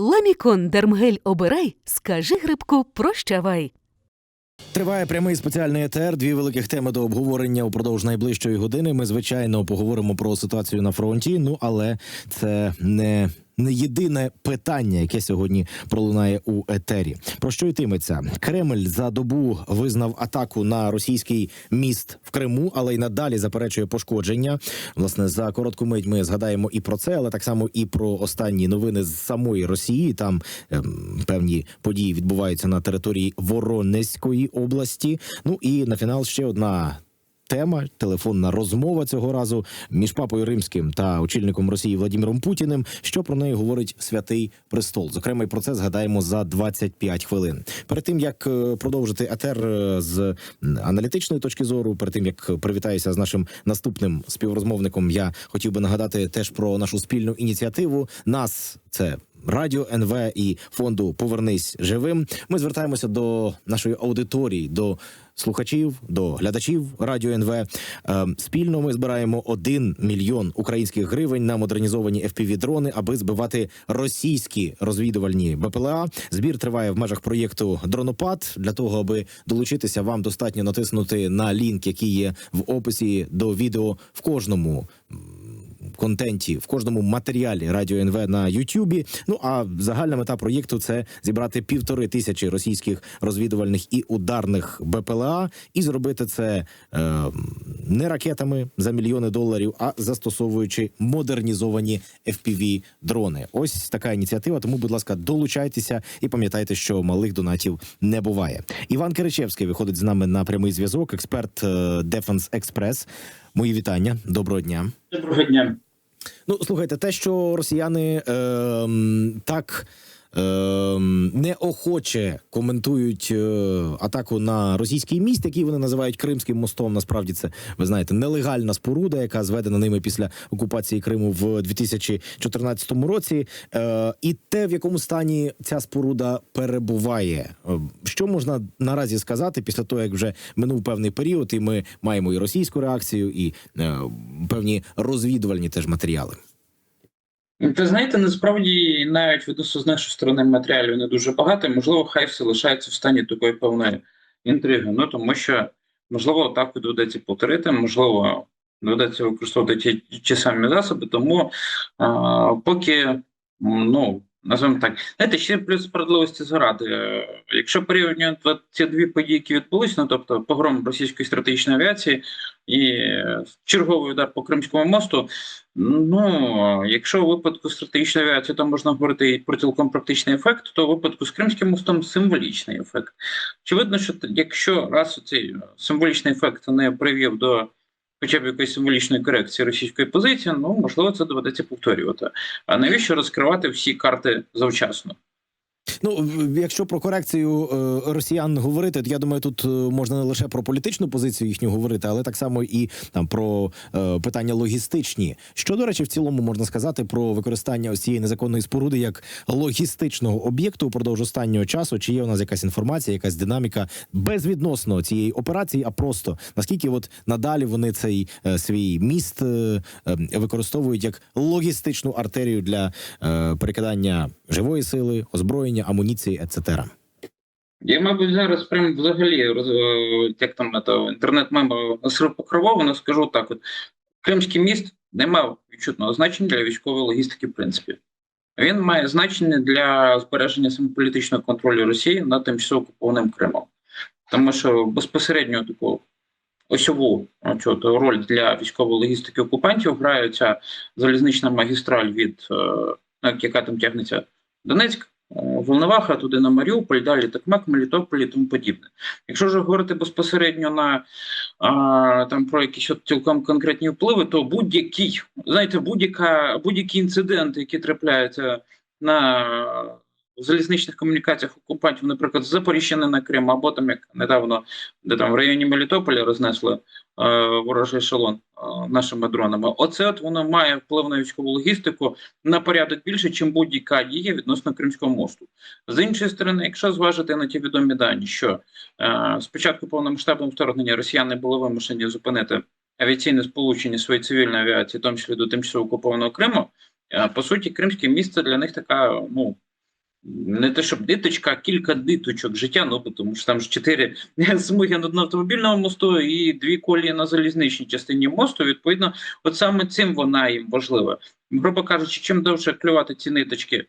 Ламікон Дермгель обирай, скажи грибку прощавай. Триває прямий спеціальний етер. Дві великих теми до обговорення упродовж найближчої години. Ми звичайно поговоримо про ситуацію на фронті. Ну але це не. Не єдине питання, яке сьогодні пролунає у етері. Про що йтиметься? Кремль за добу визнав атаку на російський міст в Криму, але й надалі заперечує пошкодження. Власне, за коротку мить ми згадаємо і про це, але так само і про останні новини з самої Росії. Там ем, певні події відбуваються на території Воронезької області. Ну і на фінал ще одна. Тема телефонна розмова цього разу між папою римським та очільником Росії Владимиром Путіним. Що про неї говорить святий престол? Зокрема, і про це згадаємо за 25 хвилин. Перед тим як е, продовжити етер е, з аналітичної точки зору, перед тим як привітаюся з нашим наступним співрозмовником, я хотів би нагадати теж про нашу спільну ініціативу. Нас це Радіо НВ і фонду Повернись живим. Ми звертаємося до нашої аудиторії, до слухачів, до глядачів Радіо НВ. Е, Спільно ми збираємо 1 мільйон українських гривень на модернізовані fpv дрони, аби збивати російські розвідувальні БПЛА. Збір триває в межах проєкту Дронопад. Для того аби долучитися, вам достатньо натиснути на лінк, який є в описі до відео в кожному контенті в кожному матеріалі Радіо НВ на Ютубі. Ну а загальна мета проєкту це зібрати півтори тисячі російських розвідувальних і ударних БПЛА, і зробити це е, не ракетами за мільйони доларів, а застосовуючи модернізовані fpv дрони. Ось така ініціатива. Тому, будь ласка, долучайтеся і пам'ятайте, що малих донатів не буває. Іван Киричевський виходить з нами на прямий зв'язок, експерт е, Defense Express. Мої вітання. Доброго дня. Доброго дня. Ну, слухайте, те, що росіяни е, так неохоче коментують е, атаку на російський міст, який вони називають Кримським мостом. Насправді це ви знаєте нелегальна споруда, яка зведена ними після окупації Криму в 2014 році. Е, і те, в якому стані ця споруда перебуває. Е, Що можна наразі сказати після того, як вже минув певний період, і ми маємо і російську реакцію, і певні розвідувальні теж матеріали. Ви знаєте, насправді навіть відносно з нашої сторони матеріалів не дуже багато. Можливо, хай все лишається в стані такої певної інтриги. Ну тому що можливо так доведеться повторити, можливо, доведеться використовувати ті, ті самі засоби. Тому а, поки ну. Назвемо так, знаєте, ще плюс справедливості зграти. Е, Якщо порівнювати ці дві події, які відбулись, ну тобто погром російської стратегічної авіації і е, черговий удар по Кримському мосту, Ну, якщо у випадку стратегічної авіації там можна говорити і про цілком практичний ефект, то у випадку з Кримським мостом символічний ефект. Очевидно, що якщо раз цей символічний ефект не привів до хоча б якоїсь символічної корекції російської позиції, ну можливо, це доведеться повторювати. А навіщо розкривати всі карти завчасно? Ну, якщо про корекцію е, росіян говорити, то я думаю, тут е, можна не лише про політичну позицію їхню говорити, але так само і там про е, питання логістичні. Що до речі, в цілому можна сказати про використання ось цієї незаконної споруди як логістичного об'єкту упродовж останнього часу. Чи є у нас якась інформація, якась динаміка безвідносно цієї операції, а просто наскільки от надалі вони цей свій міст використовують як логістичну артерію для перекидання живої сили, озброєння, амуніції, etc. Я, мабуть, зараз прям взагалі роз- е, як там це, інтернет-мемо покрововано, скажу так: от Кримський міст не мав відчутного значення для військової логістики, в принципі. Він має значення для збереження самополітичного контролю Росії над тимчасово окупованим Кримом. Тому що безпосередньо таку осьову чого роль для військової логістики окупантів грає ця залізнична магістраль від е, ну, яка там тягнеться Донецьк, Волноваха, туди на Маріуполь, далі Токмак, Мелітополь і тому подібне. Якщо ж говорити безпосередньо на а, там про якісь от цілком конкретні впливи, то будь-який, знаєте, будь-яка будь-який інцидент, який трапляється на залізничних комунікаціях окупантів, наприклад, з Запоріжжя на Крим, або там як недавно, де там в районі Мелітополя рознесли е, ворожий ешелон е, нашими дронами. Оце от воно має вплив на військову логістику на порядок більше, ніж будь-яка дія відносно Кримського мосту. З іншої сторони, якщо зважити на ті відомі дані, що е, спочатку повномасштабного вторгнення росіяни були вимушені зупинити авіаційне сполучення своєї цивільної авіації, в тому числі до тимчасово окупованого Криму, е, по суті, Кримське місце для них така, ну не те, щоб диточка, а кілька диточок життя, ну тому що там ж чотири смуги на автомобільному мосту і дві колії на залізничній частині мосту. Відповідно, от саме цим вона їм важлива. Грубо кажучи, чим довше клювати ці ниточки,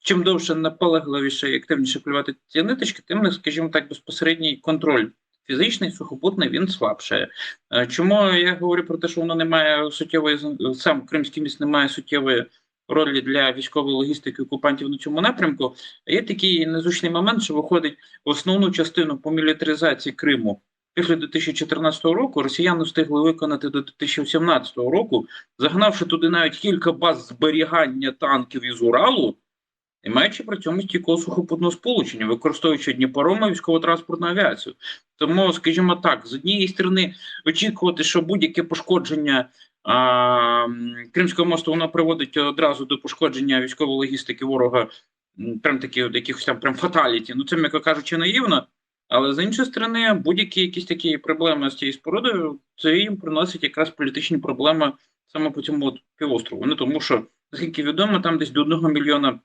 чим довше наполегливіше і активніше клювати ці ниточки, тим, скажімо так, безпосередній контроль. Фізичний, сухопутний, він слабшає. Е, Чому я говорю про те, що воно не має суттєвої сам Кримський міст не має суттєвої ролі для військової логістики окупантів на цьому напрямку? Є такий незручний момент, що виходить основну частину по мілітаризації Криму після 2014 року. Росіяни встигли виконати до 2017 року, загнавши туди навіть кілька баз зберігання танків із Уралу. І маючи при цьому стійкого сухопутного сполучення, використовуючи Дніпорома військово-транспортну авіацію. Тому, скажімо так, з однієї сторони, очікувати, що будь-яке пошкодження Кримського мосту вона приводить одразу до пошкодження військової логістики ворога, прям такі от якихось там прям фаталіті. Ну це, м'яко кажучи, наївно. Але з іншої сторони, будь-які якісь такі проблеми з цією спорудою, це їм приносить якраз політичні проблеми саме по цьому півострову. Ну тому що, наскільки відомо, там десь до одного мільйона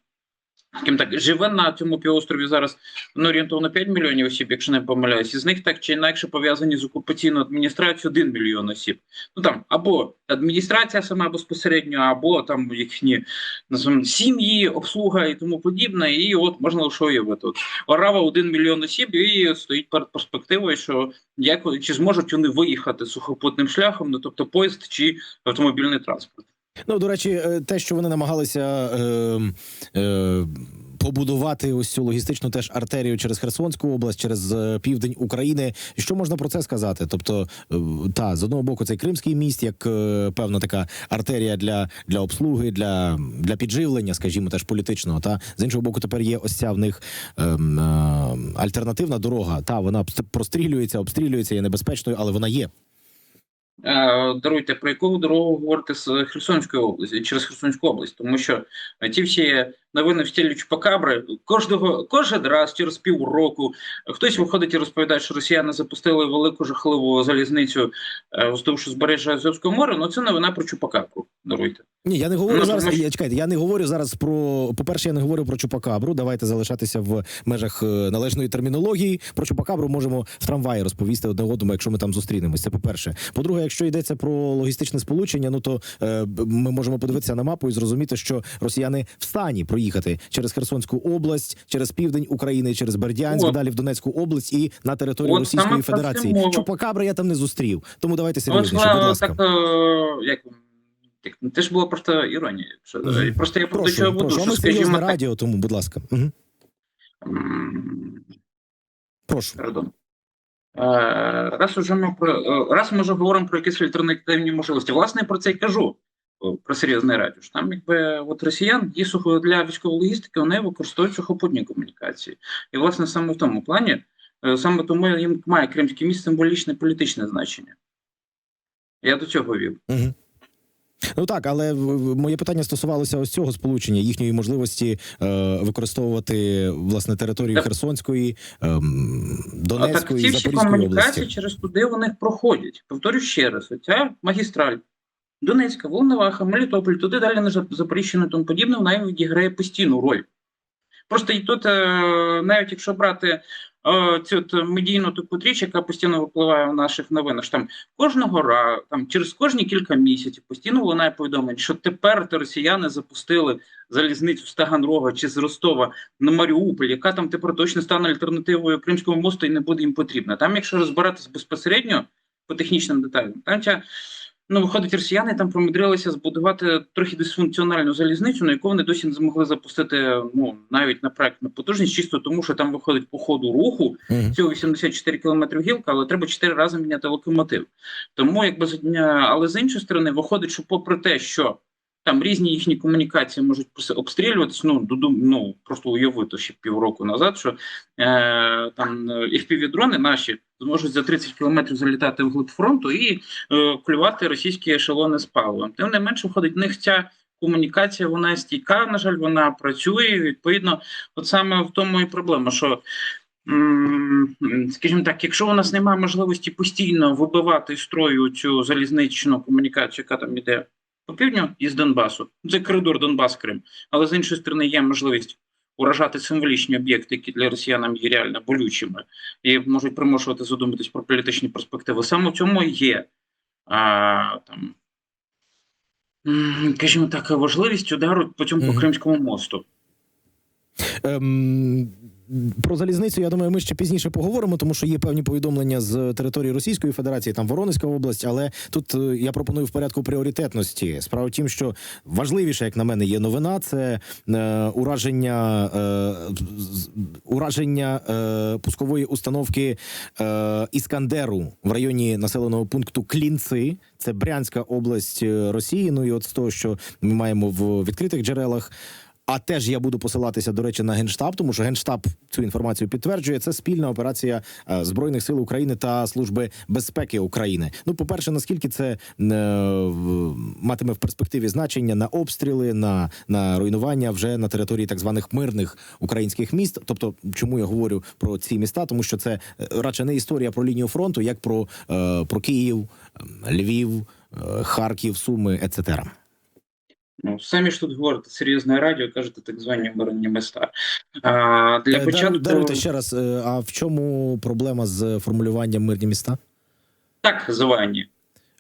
Скажімо так, живе на цьому півострові зараз ну, орієнтовно 5 мільйонів осіб, якщо не помиляюсь. Із них так чи інакше пов'язані з окупаційною адміністрацією 1 мільйон осіб. Ну там або адміністрація сама безпосередньо, або там їхні називаємо, сім'ї, обслуга і тому подібне. І от можна лише уявити. От Орава 1 мільйон осіб і стоїть перед перспективою, що як чи зможуть вони виїхати сухопутним шляхом, ну тобто поїзд чи автомобільний транспорт. Ну, до речі, е, те, що вони намагалися е, е, побудувати ось цю логістичну теж артерію через Херсонську область, через е, південь України. Що можна про це сказати? Тобто, е, та з одного боку, цей Кримський міст, як певна така артерія для, для обслуги, для, для підживлення, скажімо, теж політичного. Та з іншого боку, тепер є ось ця в них ем, е, альтернативна дорога. Та вона прострілюється, обстрілюється, є небезпечною, але вона є. Е, Даруйте, про яку дорогу говорите з Херсонської області через Херсонську область, тому що ті всі новини в стилі Чупакабри кожного кожен раз через півроку хтось виходить і розповідає, що росіяни запустили велику жахливу залізницю е, вздовж узбережжя Азовського моря. Ну це новина про Чупакабру. Даруйте. Ні, я не говорю Ну, зараз. тому Я чекайте, я не говорю зараз про. По-перше, я не говорю про чупакабру. Давайте залишатися в межах е, належної термінології. Про чупакабру можемо в трамваї розповісти одне одному, якщо ми там зустрінемось. Це по-перше. По-друге, якщо йдеться про логістичне сполучення, ну то е, ми можемо подивитися на мапу і зрозуміти, що росіяни в стані проїхати через Херсонську область, через південь України, через Бердянськ, От. далі в Донецьку область і на територію От Російської Федерації. мова. Чупакабри я там не зустрів. Тому давайте серйозніше, будь е, ласка. так е, як як ну, це ж була просто іронія. Що, Мгм. Просто я про чого. А що скажімо так. радіо, тому, будь ласка. Угу. м, Прошу. Пардон. Раз уже ми про раз ми вже говоримо про якісь альтернативні можливості. Власне, про це й кажу. Про серйозне радіо. Що Там, якби от росіян є сухо для військової логістики, вони використовують сухопутні комунікації. І, власне, саме в тому плані, е, саме тому їм має кримський міст символічне політичне значення. Я до цього вів. Угу. Ну так, але моє питання стосувалося ось цього сполучення, їхньої можливості е, використовувати власне територію Так. Херсонської, ем, А так ці всі Запорізької комунікації області. через туди них проходять. Повторю ще раз: оця магістраль Донецька, Волноваха, Мелітополь, туди далі на Зап- Запоріжжя тому подібне, вона відіграє постійну роль. Просто і тут, е, навіть якщо брати е, цю медійну таку річ, яка постійно випливає в наших новинах, там кожного разу, там через кожні кілька місяців постійно лунає повідомлення, що тепер росіяни запустили залізницю з Таганрога чи з Ростова на Маріуполь, яка там тепер точно стане альтернативою Кримському мосту і не буде їм потрібна. Там, якщо розбиратись безпосередньо по технічним деталям, там ця, ну, виходить, росіяни там промудрилися збудувати трохи дисфункціональну залізницю, на яку вони досі не змогли запустити ну, навіть на проектну потужність, чисто тому, що там виходить по ходу руху цього всього 84 км гілка, але треба 4 рази міняти локомотив. Тому, якби але з іншої сторони, виходить, що попри те, що там різні їхні комунікації можуть обстрілюватись, ну, додум- ну просто уявити ще півроку назад, що е, там FPV-дрони наші зможуть за 30 кілометрів залітати вглиб фронту і е, клювати російські ешелони з паливом. Тим не менше, виходить, в них ця комунікація, вона стійка, на жаль, вона працює. Відповідно, от саме в тому і проблема, що Скажімо так, якщо у нас немає можливості постійно вибивати з строю цю залізничну комунікацію, яка там іде по півдню із Донбасу, це коридор Донбас Крим, але з іншої сторони є можливість уражати символічні об'єкти, які для росіянам є реально болючими, і можуть примушувати задуматись про політичні перспективи. Саме в цьому є а, там, м, скажімо так, важливість удару по цьому по Кримському мосту. Ем, про залізницю, я думаю, ми ще пізніше поговоримо, тому що є певні повідомлення з території Російської Федерації, там Воронезька область. Але тут е, я пропоную в порядку пріоритетності. Справа в тім, що важливіше, як на мене, є новина. Це е, ураження е, ураження е, пускової установки е, Іскандеру в районі населеного пункту Клінци. Це Брянська область е, Росії. Ну і от з того, що ми маємо в відкритих джерелах. А теж я буду посилатися, до речі, на генштаб, тому що генштаб цю інформацію підтверджує. Це спільна операція е, збройних сил України та служби безпеки України. Ну, по перше, наскільки це е, матиме в перспективі значення на обстріли, на, на руйнування вже на території так званих мирних українських міст. Тобто, чому я говорю про ці міста? Тому що це е, радше не історія про лінію фронту, як про, про Київ, е, Львів, Харків, Суми, etc. Ну, самі ж тут говорите серйозне радіо, кажете так звані мирні міста. А, для Е, початку даруй- Даруйте ще раз. е, А в чому проблема з формулюванням мирні міста? так звані.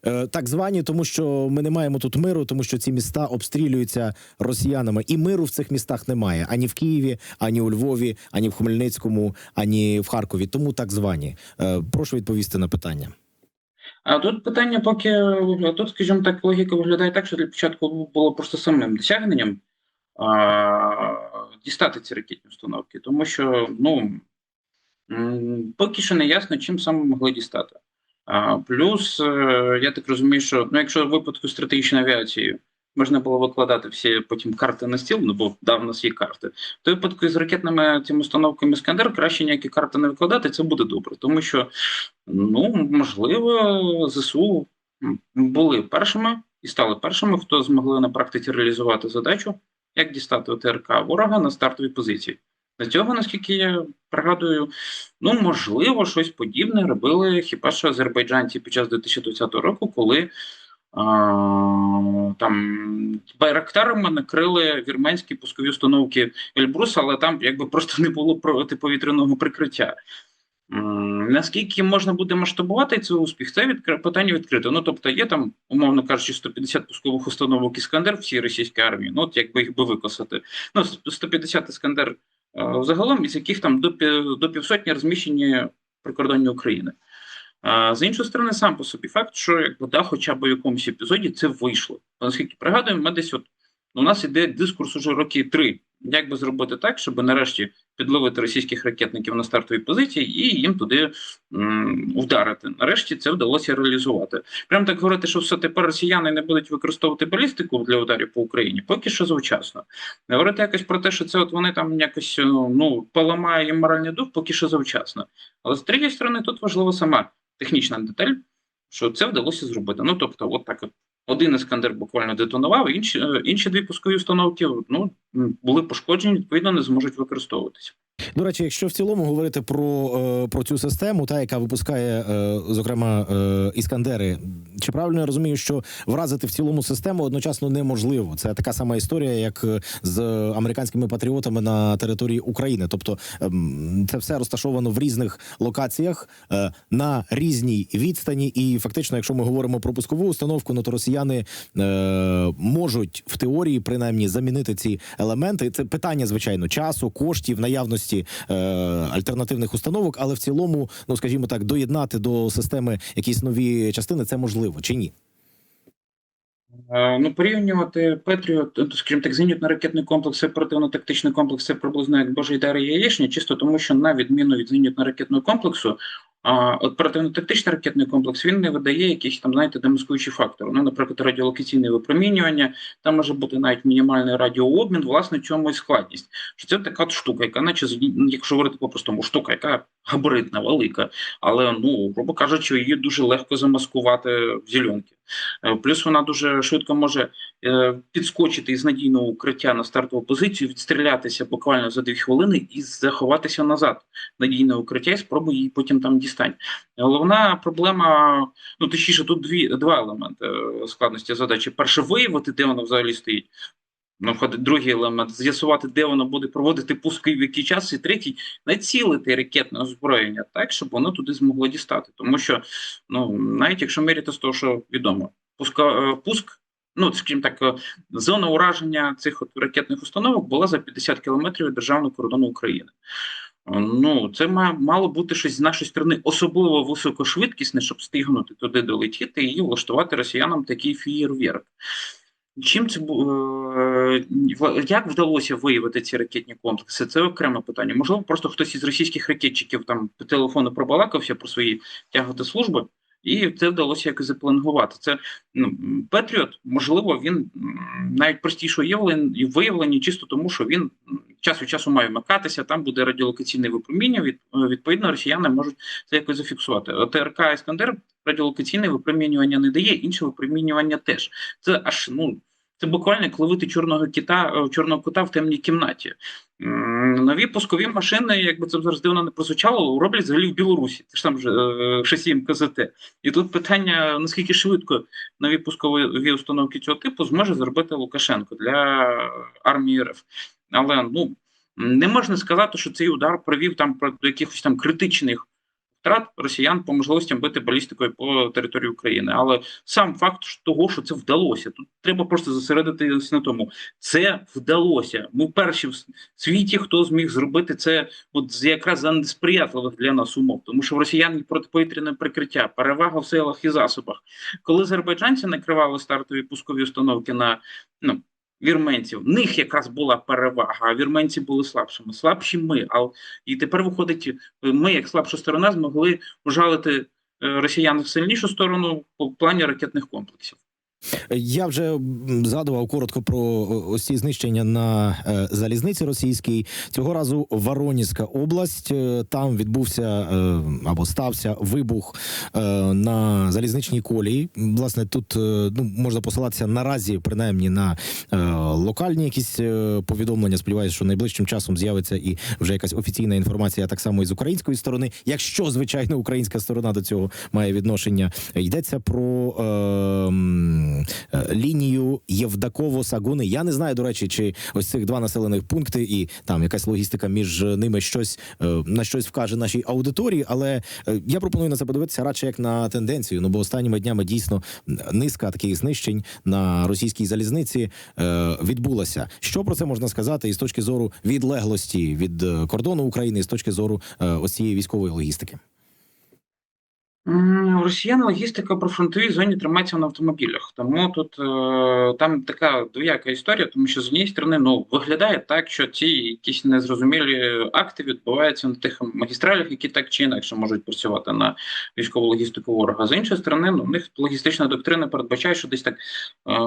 Е, Так звані, тому що ми не маємо тут миру, тому що ці міста обстрілюються росіянами, і миру в цих містах немає ані в Києві, ані у Львові, ані в Хмельницькому, ані в Харкові. Тому так звані. Прошу відповісти на питання. А тут питання поки а тут, скажімо так, логіка виглядає так, що для початку було просто самим досягненням а, дістати ці ракетні установки, тому що ну поки що не ясно, чим саме могли дістати. А, плюс е, я так розумію, що ну, якщо в випадку стратегічної авіації можна було викладати всі потім карти на стіл, ну бо да, в нас є карти. То випадку з ракетними цими установками Іскандер краще ніякі карти не викладати, це буде добре, тому що Ну, можливо, ЗСУ були першими і стали першими, хто змогли на практиці реалізувати задачу, як дістати ОТРК ворога на стартовій позиції. З цього, наскільки я пригадую, ну можливо, щось подібне робили хіба що азербайджанці під час 2020 року, коли там байрактарами накрили вірменські пускові установки Ельбрус, але там якби просто не було протиповітряного прикриття. Наскільки можна буде масштабувати цей успіх, це відкри... питання відкрите. Ну тобто є там, умовно кажучи, 150 пускових установок Іскандер всій російській армії. Ну от якби їх би викосати. Ну, 150 Іскандер е, загалом, із яких там до, до півсотні розміщені прикордонні України. З іншої сторони, сам по собі факт, що якби да, хоча б в якомусь епізоді це вийшло. Наскільки пригадуємо, ми десь от у нас іде дискурс уже роки три. Як би зробити так, щоб нарешті підловити російських ракетників на стартовій позиції і їм туди м, вдарити. Нарешті це вдалося реалізувати. Прям так говорити, що все тепер росіяни не будуть використовувати балістику для ударів по Україні, поки що завчасно. Говорити якось про те, що це от вони там якось ну поламає їм моральний дух, поки що завчасно. Але з третьої сторони, тут важлива сама технічна деталь, що це вдалося зробити. Ну тобто, от так от. Один іскандер буквально детонував, інші, е, інші дві пускові установки ну, були пошкоджені, відповідно, не зможуть використовуватися. До речі, якщо в цілому говорити про, е, про цю систему, та яка випускає, е, зокрема, е, іскандери, чи правильно я розумію, що вразити в цілому систему одночасно неможливо? Це така сама історія, як з американськими патріотами на території України. Тобто ем, це все розташовано в різних локаціях на різній відстані. І фактично, якщо ми говоримо про пускову установку, ну то росіяни можуть в теорії принаймні замінити ці елементи. Це питання, звичайно, часу, коштів, наявності е, альтернативних установок, але в цілому, ну скажімо так, доєднати до системи якісь нові частини це можливо чи ні? Е, Ну, порівнювати Петріот, е, скажімо так, зенітно-ракетний комплекс і оперативно-тактичний комплекс це приблизно як Божий дар і яєчня, чисто тому, що на відміну від зенітно-ракетного комплексу, а оперативно-тактичний ракетний комплекс він не видає якісь там, знаєте, демаскуючі фактори. Ну, наприклад, радіолокаційне випромінювання, там може бути навіть мінімальний радіообмін, власне, в і складність. Що це така от штука, яка, наче якщо говорити по-простому, штука, яка габаритна, велика, але ну, грубо кажучи, її дуже легко замаскувати в зеленки. Е, Плюс вона дуже швидко може е, підскочити із надійного укриття на стартову позицію, відстрілятися буквально за дві хвилини і заховатися назад надійне укриття і спробуй її потім там дістань. Головна проблема, ну точніше, тут дві два елементи е, складності задачі. Перше, виявити, де вона взагалі стоїть. Ну, другий елемент з'ясувати, де воно буде проводити пуски, в який час, і третій націлити ракетне озброєння так, щоб воно туди змогло дістати. Тому що, ну навіть якщо міряти з того, що відомо, пуска, е, пуск, ну скажімо так, е, зона ураження цих от ракетних установок була за 50 кілометрів від державного кордону України. Е, Ну, це має мало бути щось з нашої сторони особливо високошвидкісне, щоб стигнути туди долетіти і влаштувати росіянам такий фієрверк. Чим це е, як вдалося виявити ці ракетні комплекси? Це окреме питання. Можливо, просто хтось із російських ракетчиків там по телефону пробалакався про свої тяготи служби, і це вдалося якось заплангувати. Це ну Петріот, можливо, він навіть простіше виявлені чисто тому, що він час від часу має вмикатися, там буде радіолокаційне випроміння. Від відповідно, росіяни можуть це якось зафіксувати. ОТРК Іскандер радіолокаційне випромінювання не дає, інше випромінювання теж. Це аж ну. Це буквально ловити чорного кита, е, чорного кота в темній кімнаті. Нові пускові машини, якби це зараз дивно не прозвучало, роблять взагалі в Білорусі. Це ж там е, шасі МКЗТ. І тут питання: наскільки швидко нові пускові установки цього типу зможе зробити Лукашенко для армії РФ. Але ну не можна сказати, що цей удар привів там про- якихось там критичних втрат росіян по можливостям бити балістикою по території України. Але сам факт того, що це вдалося, тут треба просто зосередитися на тому. Це вдалося. Ми перші в світі, хто зміг зробити це, от якраз за несприятливих для нас умов, тому що в росіян протиповітряне прикриття, перевага в силах і засобах. Коли азербайджанці накривали стартові пускові установки на ну. Вірменців, в них якраз була перевага, а вірменці були слабшими. Слабші ми. А і тепер виходить, ми, як слабша сторона, змогли ужалити е, росіян в сильнішу сторону по плані ракетних комплексів. Я вже згадував коротко про ось ці знищення на е, залізниці російській. Цього разу Воронізька область. Е, Там відбувся е, або стався вибух на залізничній колії. Власне, тут ну можна посилатися наразі, принаймні на локальні якісь повідомлення. Сподіваюся, що найближчим часом з'явиться і вже якась офіційна інформація, так само і з української сторони. Якщо звичайно українська сторона до цього має відношення, йдеться про. Е, лінію Євдаково-Сагуни. Я не знаю, до речі, чи ось цих два населених пункти і там якась логістика між ними щось е, на щось вкаже нашій аудиторії. Але е, я пропоную на це подивитися радше як на тенденцію. Ну бо останніми днями дійсно низка таких знищень на російській залізниці е, відбулася. Що про це можна сказати із точки зору відлеглості від е, кордону України, і з точки зору е, ось цієї військової логістики? У росіян логістика про фронтовій зоні тримається на автомобілях. Тому тут е, там така двояка історія, тому що з однієї сторони ну виглядає так, що ці якісь незрозумілі акти відбуваються на тих магістралях, які так чи інакше можуть працювати на військову логістику ворога. З іншої сторони, ну, у них логістична доктрина передбачає, що десь так. Е,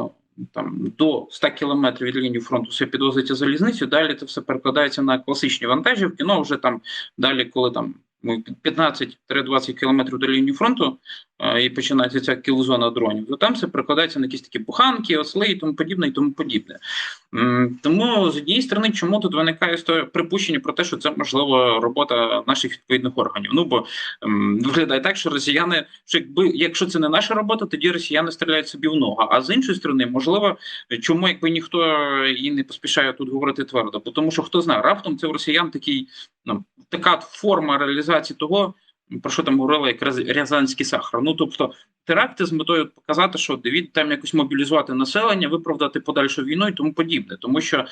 там до 100 кілометрів від лінії фронту все підвозиться залізницю. Далі це все перекладається на класичні вантажівки. Ну вже там далі, коли там 15-20 кілометрів до лінії фронту е, і починається ця кілзона дронів, то там все перекладається на якісь такі буханки, осли і тому подібне, і тому подібне. Тому з однієї сторони, чому тут виникає припущення про те, що це можливо робота наших відповідних органів. Ну бо виглядає так, що росіяни, що якби якщо це не наша робота, тоді росіяни стріляють собі в ногу. А з іншої сторони, можливо, чому якби ніхто і не поспішає тут говорити твердо, бо тому що хто знає, раптом це в росіян такий така форма реалізації того, про що там говорили, як Ряз- Рязанський сахар. Ну тобто теракти з метою показати, що дивіться, там якось мобілізувати населення, виправдати подальшу війну і тому подібне. Тому що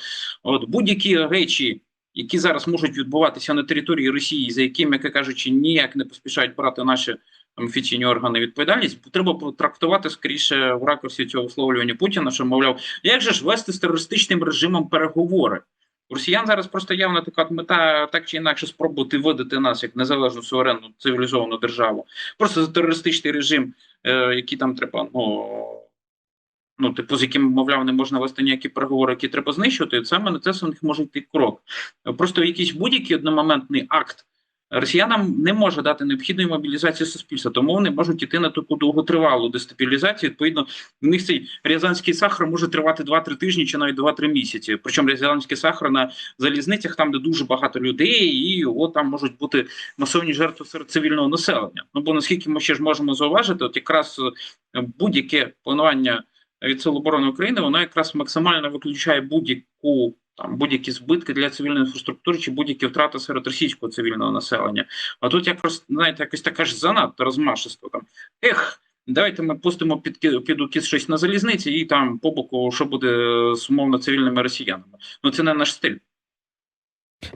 от будь-які речі, які зараз можуть відбуватися на території Росії, за якими, як кажучи, ніяк не поспішають брати наші там, офіційні органи відповідальність, треба трактувати скоріше в ракурсі цього висловлювання Путіна, що мовляв, як же ж вести з терористичним режимом переговори? Росіян зараз просто явна така мета так чи інакше спробувати видати нас як незалежну суверенну цивілізовану державу. Просто за терористичний режим, е, який там треба, ну ну, типу, з яким, мовляв, не можна вести ніякі переговори, які треба знищувати, саме на це в них може йти крок. Просто якийсь будь-який одномоментний акт росіянам не може дати необхідної мобілізації суспільства, тому вони можуть іти на таку довготривалу дестабілізацію. Відповідно, в них цей рязанський сахар може тривати 2-3 тижні чи навіть 2-3 місяці. Причому рязанський сахар на залізницях, там де дуже багато людей, і його там можуть бути масовні жертви серед цивільного населення. Ну бо наскільки ми ще ж можемо зауважити, от якраз е, будь-яке планування від Сил оборони України, вона якраз максимально виключає будь-яку там будь-які збитки для цивільної інфраструктури чи будь-які втрати серед російського цивільного населення. А тут якось знаєте, якось така ж занадто розмашисто там. Ех. Давайте ми пустимо під під укіс щось на залізниці, і там по боку, що буде з умовно цивільними росіянами. Ну це не наш стиль.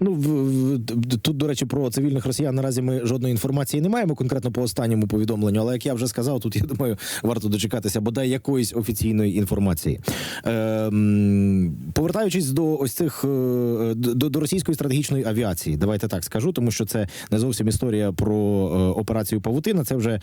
Ну в, тут, до речі, про цивільних росіян наразі ми жодної інформації не маємо конкретно по останньому повідомленню. Але як я вже сказав, тут я думаю, варто дочекатися бодай якоїсь офіційної інформації. Ем, повертаючись до ось цих е, до, до російської стратегічної авіації, давайте так скажу, тому що це не зовсім історія про е, операцію Павутина. Це вже е,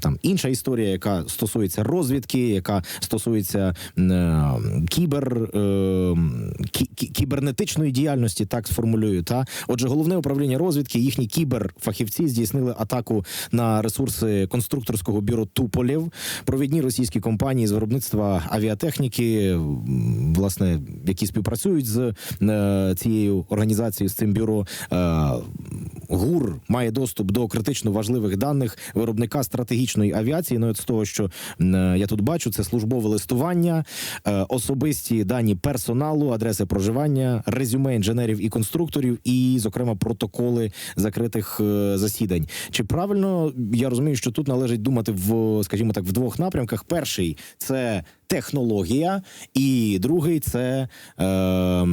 там інша історія, яка стосується розвідки, яка стосується е, кібер е, кі- кі- кібернетичної діяльності, так сформулюю. Та отже, головне управління розвідки, їхні кіберфахівці здійснили атаку на ресурси конструкторського бюро Туполєв. Провідні російські компанії з виробництва авіатехніки, власне, які співпрацюють з е, цією організацією з цим бюро. Е, ГУР має доступ до критично важливих даних виробника стратегічної авіації. Ну, з того, що е, я тут бачу, це службове листування, е, особисті дані персоналу, адреси проживання, резюме інженерів і конструкторів, і, зокрема, протоколи закритих е, засідань. Чи правильно я розумію, що тут належить думати в, скажімо так, в двох напрямках? Перший це технологія, і другий це, е,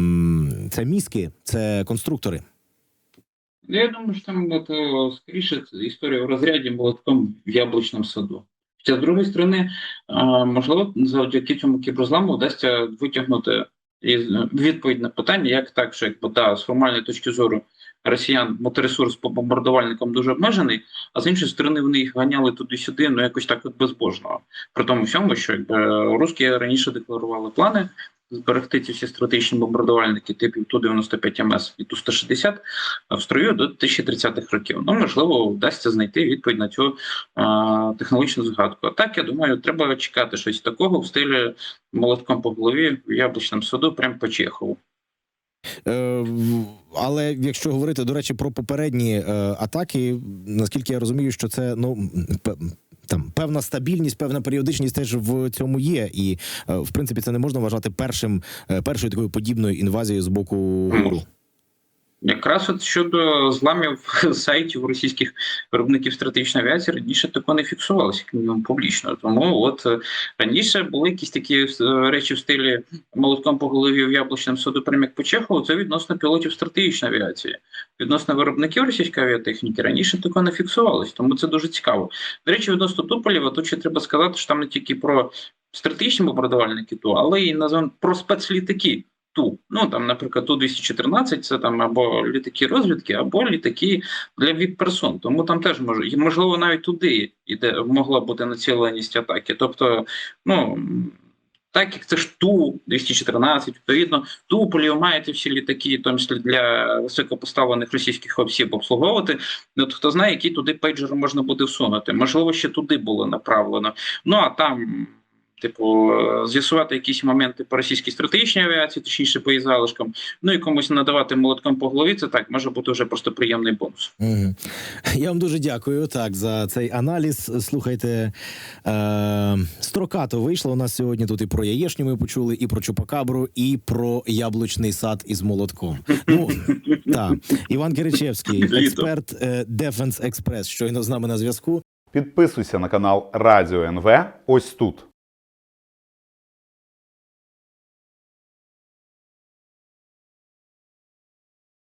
це мізки, це конструктори. Ну, Я думаю, що там е, скоріше історія в розряді молотком в яблучному саду. Хоча, з другої сторони, можливо, завдяки цьому кіберзламу вдасться витягнути із- відповідь на питання, як так, що якби да, з формальної точки зору росіян моторесурс по бомбардувальникам дуже обмежений, а з іншої сторони вони їх ганяли туди-сюди, ну якось так от безбожно. При тому всьому, що якби русські раніше декларували плани зберегти ці всі стратегічні бомбардувальники типів Ту-95 МС і Ту-160 в строю до 2030-х років. Ну, можливо, вдасться знайти відповідь на цю а, технологічну згадку. А так, я думаю, треба чекати щось такого в стилі молотком по голові в яблучному саду, прямо по Чехову. Е, але якщо говорити до речі про попередні е, атаки, наскільки я розумію, що це ну там певна стабільність, певна періодичність теж в цьому є, і е, в принципі це не можна вважати першим е, першою такою подібною інвазією з боку. Якраз от щодо зламів сайтів російських виробників стратегічної авіації раніше такого не фіксувалося, як мінімум публічно. Тому от е, раніше були якісь такі е, речі в стилі молотком по голові в яблучному саду прямо як по Чехову, це відносно пілотів стратегічної авіації. Відносно виробників російської авіатехніки раніше такого не фіксувалось, тому це дуже цікаво. До речі, відносно Туполєва, тут ще треба сказати, що там не тільки про стратегічні бомбардувальники але й називаємо про спецлітаки. Ту, ну там, наприклад, ту 214 це там або літаки розвідки, або літаки для віп-персон. Тому там теж може можливо навіть туди іде могла бути націленість атаки. Тобто, ну так як це ж ту 214, відповідно, Туполі має ті всі літаки, в тому числі для високопоставлених російських осіб обслуговувати. Ну, От хто знає, який туди пейджер можна буде всунути. Можливо, ще туди було направлено. Ну а там. Типу, з'ясувати якісь моменти по російській стратегічній авіації, точніше по її залишкам, ну і комусь надавати молотком по голові, це так може бути вже просто приємний бонус. Я вам дуже дякую так за цей аналіз. Слухайте, е, строкато вийшло у нас сьогодні. Тут і про яєшню ми почули, і про чупакабру, і про яблучний сад із молотком. Ну так, Іван Киричевський, експерт е, Defense Express, щойно з нами на зв'язку. Підписуйся на канал Радіо НВ ось тут.